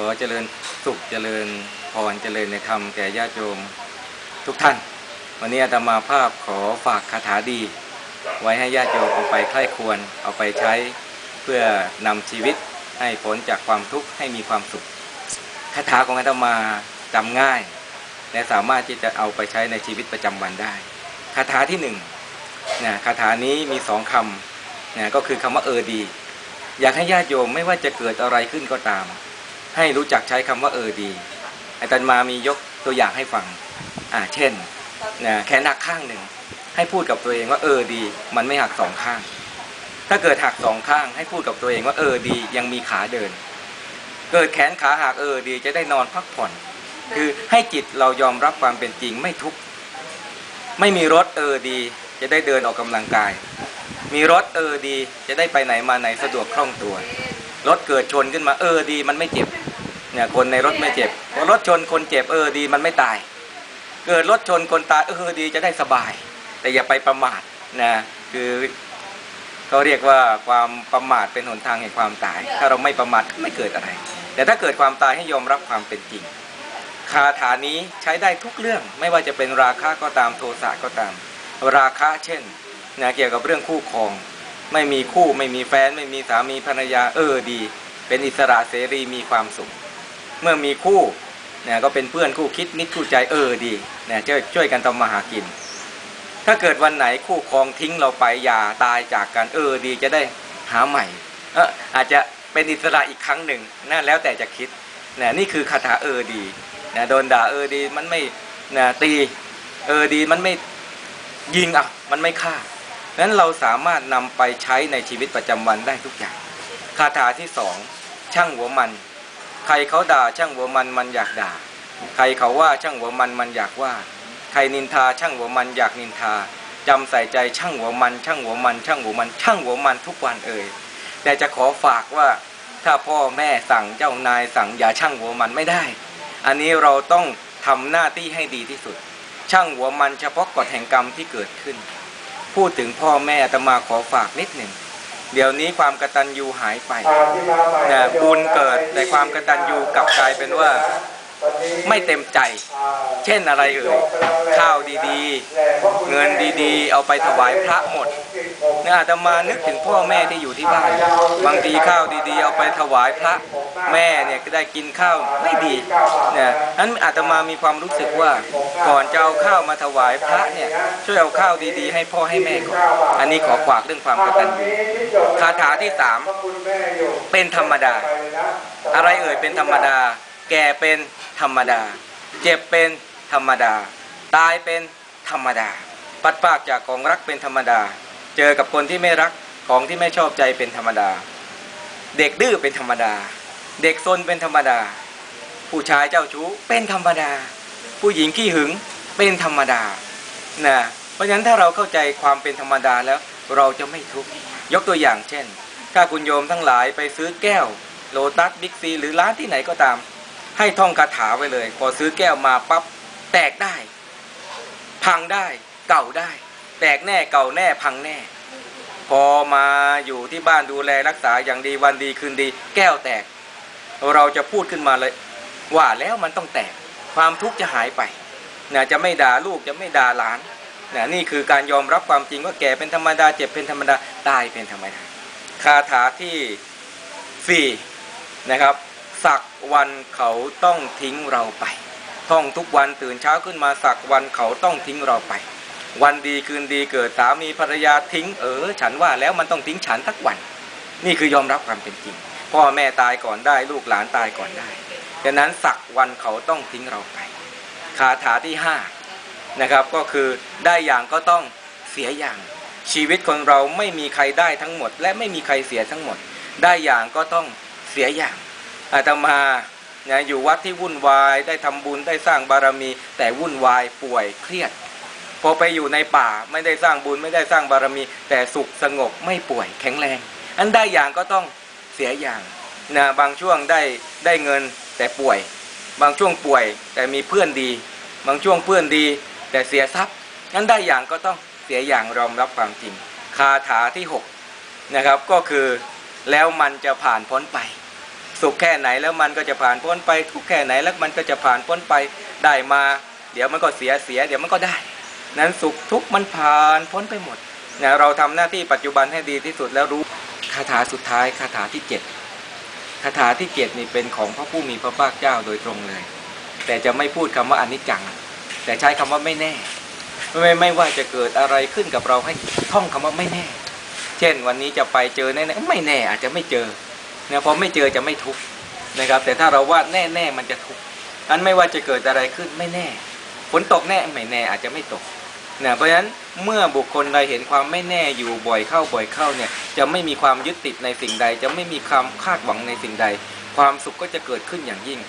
อเจริญสุขเจริญพรเจริญในธรรมแก่ญาติโยมทุกท่าน วันนี้อาตมาภาพขอฝากคาถาดี ไว้ให้ญาติโยมเอาไปใคร่ควรเอาไปใช้เพื่อนำชีวิตให้พ้นจากความทุกข์ให้มีความสุขคาถาของอาตมาจำง่าย และสามารถที่จะเอาไปใช้ในชีวิตประจำวันได้คาถาที่หนึ่งนะคาถานี้มีสองคำนะก็คือคำว่าเออดี อยากให้ญาติโยมไม่ว่าจะเกิดอะไรขึ้นก็ตาม ให้รู้จักใช้คำว่าเออดีอาจารย์มามียกตัวอย่างให้ฟังอ่าเช่นนะแขนหักข้างหนึ่งให้พูดกับตัวเองว่าเออดี มันไม่หักสองข้าง ถ้าเกิดหักสองข้าง ให้พูดกับตัวเองว่าเออดี ยังมีขาเดิน เกิดแขนขาหักเออดีจะได้นอนพักผ่อน คือให้จิตเรายอมรับความเป็นจริงไม่ทุกข์ไม่มีรถเออดี จะได้เดินออกกำลังกาย มีรถเออดี จะได้ไปไหนมาไหนสะดวกคล่องตัวรถเกิดชนขึ้นมาเออดี มันไม่เจ็บ เนี่ยคนในรถไม่เจ็บรถชนคนเจ็บเออดีมันไม่ตาย เกิดรถชนคนตายเออดีจะได้สบาย แต่อย่าไปประมาทนะคือเขาเรียกว่าความประมาทเป็นหนทางแห่งความตาย ถ้าเราไม่ประมาทไม่เกิดอะไร แต่ถ้าเกิดความตายให้ยอมรับความเป็นจริงคาถานี้ใช้ได้ทุกเรื่องไม่ว่าจะเป็นราคะก็ตามโทสะก็ตาม ราคะเช่นนะเกี่ยวกับเรื่องคู่ครอง ไม่มีคู่ไม่มีแฟน ไม่มีสามีภรรยาเออดี เป็นอิสระเสรีมีความสุข เมื่อมีคู่นะก็เป็นเพื่อนคู่คิดมิตรคู่ใจเออดีนะช่วยช่วยกันทำมาหากิน ถ้าเกิดวันไหนคู่ครองทิ้งเราไปอย่าตายจากกันเออดีจะได้หาใหม่เอออาจจะเป็นอิสระอีกครั้งหนึ่งนะแล้วแต่จะคิดนะนี่คือคาถาเออดีนะโดนด่าเออดีมันไม่นะตีเออดีมันไม่ยิงอะมันไม่ฆ่านั้นเราสามารถนำไปใช้ในชีวิตประจำวันได้ทุกอย่าง คาถาที่สองช่างหัวมัน ใครเขาด่าช่างหัวมันมันอยากด่า ใครเขาว่าช่างหัวมันมันอยากว่า ใครนินทาช่างหัวมันอยากนินทาจำใส่ใจช่างหัวมัน ช่างหัวมัน ช่างหัวมัน ช่างหัวมันทุกวันเอ่ยแต่จะขอฝากว่าถ้าพ่อแม่สั่งเจ้านายสั่งอย่าช่างหัวมันไม่ได้ อันนี้เราต้องทำหน้าที่ให้ดีที่สุด ช่างหัวมันเฉพาะกฎแห่งกรรมที่เกิดขึ้น พูดถึงพ่อแม่อาตมาขอฝากนิดหนึ่ง เดี๋ยวนี้ความกตัญญูหายไปนะบุญเกิดแต่ความกตัญญูกลับกลายเป็นว่า ไม่เต็มใจ เช่นอะไรเอ่ยข้าวดีๆ เงินดีๆ เอาไปถวายพระหมดเนี่ยอาตมานึกถึงพ่อแม่ที่อยู่ที่บ้าน บางทีข้าวดีๆ เอาไปถวายพระแม่เนี่ยก็ได้กินข้าวไม่ดีเนี่ยนั้นอาตมามีความรู้สึกว่าก่อนจะเอาข้าวมาถวายพระเนี่ยช่วยเอาข้าวดีๆ ให้พ่อให้แม่ก่อนอันนี้ขอฝากเรื่องความกตัญญูคาถาที่สามเป็นธรรมดา อะไรเอ่ยเป็นธรรมดา แก่เป็นธรรมดา เจ็บเป็นธรรมดา ตายเป็นธรรมดา ปัดปากจากของรักเป็นธรรมดา เจอกับคนที่ไม่รักของที่ไม่ชอบใจเป็นธรรมดา เด็กดื้อเป็นธรรมดา เด็กซนเป็นธรรมดา ผู้ชายเจ้าชู้เป็นธรรมดา ผู้หญิงขี้หึงเป็นธรรมดานะเพราะฉะนั้นถ้าเราเข้าใจความเป็นธรรมดาแล้วเราจะไม่ทุกข์ยกตัวอย่างเช่น ถ้าคุณโยมทั้งหลายไปซื้อแก้วโลตัสบิ๊กซีหรือร้านที่ไหนก็ตาม ให้ท่องคาถาไว้เลย พอซื้อแก้วมาปั๊บแตกได้ พังได้เก่าได้ แตกแน่เก่าแน่พังแน่ พอมาอยู่ที่บ้านดูแลรักษาอย่างดีวันดีคืนดี แก้วแตก เราจะพูดขึ้นมาเลย ว่าแล้วมันต้องแตก ความทุกข์จะหายไปนะจะไม่ด่าลูกจะไม่ด่าหลานนะนี่คือการยอมรับความจริงว่าแก่เป็นธรรมดาเจ็บเป็นธรรมดาตายเป็นธรรมดาคาถาที่สี่นะครับ สักวันเขาต้องทิ้งเราไป ท่องทุกวันตื่นเช้าขึ้นมาสักวันเขาต้องทิ้งเราไป วันดีคืนดีเกิดสามีภรรยาทิ้งเออ ฉันว่าแล้วมันต้องทิ้งฉันทักวัน นี่คือยอมรับความเป็นจริง พ่อแม่ตายก่อนได้ลูกหลานตายก่อนได้ดังนั้นสักวันเขาต้องทิ้งเราไปคาถาที่ห้านะครับก็คือได้อย่างก็ต้องเสียอย่าง ชีวิตคนเราไม่มีใครได้ทั้งหมด และไม่มีใครเสียทั้งหมด ได้อย่างก็ต้องเสียอย่าง อาตมานะอยู่วัดที่วุ่นวายได้ทำบุญได้สร้างบารมีแต่วุ่นวายป่วยเครียด พอไปอยู่ในป่าไม่ได้สร้างบุญไม่ได้สร้างบารมี แต่สุขสงบไม่ป่วยแข็งแรง อันได้อย่างก็ต้องเสียอย่างนะบางช่วงได้ได้เงินแต่ป่วย บางช่วงป่วยแต่มีเพื่อนดี บางช่วงเพื่อนดี แต่เสียทรัพย์งั้นได้อย่างก็ต้องเสียอย่างยอมรับความจริงคาถาที่หกนะครับก็คือแล้วมันจะผ่านพ้นไป สุขแค่ไหนแล้วมันก็จะผ่านพ้นไป ทุกข์แค่ไหนแล้วมันก็จะผ่านพ้นไปได้มา เดี๋ยวมันก็เสียเสีย เดี๋ยวมันก็ได้ นั้นสุขทุกข์มันผ่านพ้นไปหมดเนี่ยเราทำหน้าที่ปัจจุบันให้ดีที่สุดแล้วรู้คาถาสุดท้ายคาถาที่เจ็ดคาถาที่เจ็ดนี่เป็นของพระผู้มีพระภาคเจ้าโดยตรงเลย แต่จะไม่พูดคำว่าอนิจจัง แต่ใช้คำว่าไม่แน่ไม่ไม่ว่าจะเกิดอะไรขึ้นกับเราให้ท่องคำว่าไม่แน่ เช่นวันนี้จะไปเจอแน่ๆไม่แน่อาจจะไม่เจอ เนี่ยพอไม่เจอจะไม่ทุกข์นะครับ แต่ถ้าเราว่าแน่ๆมันจะทุกข์อันไม่ว่าจะเกิดอะไรขึ้นไม่แน่ฝนตกแน่ไม่แน่อาจจะไม่ตกเนี่ยเพราะฉะนั้นเมื่อบุคคลใดเห็นความไม่แน่อยู่บ่อยเข้าบ่อยเข้าเนี่ยจะไม่มีความยึดติดในสิ่งใด จะไม่มีความคาดหวังในสิ่งใด ความสุขก็จะเกิดขึ้นอย่างยิ่ง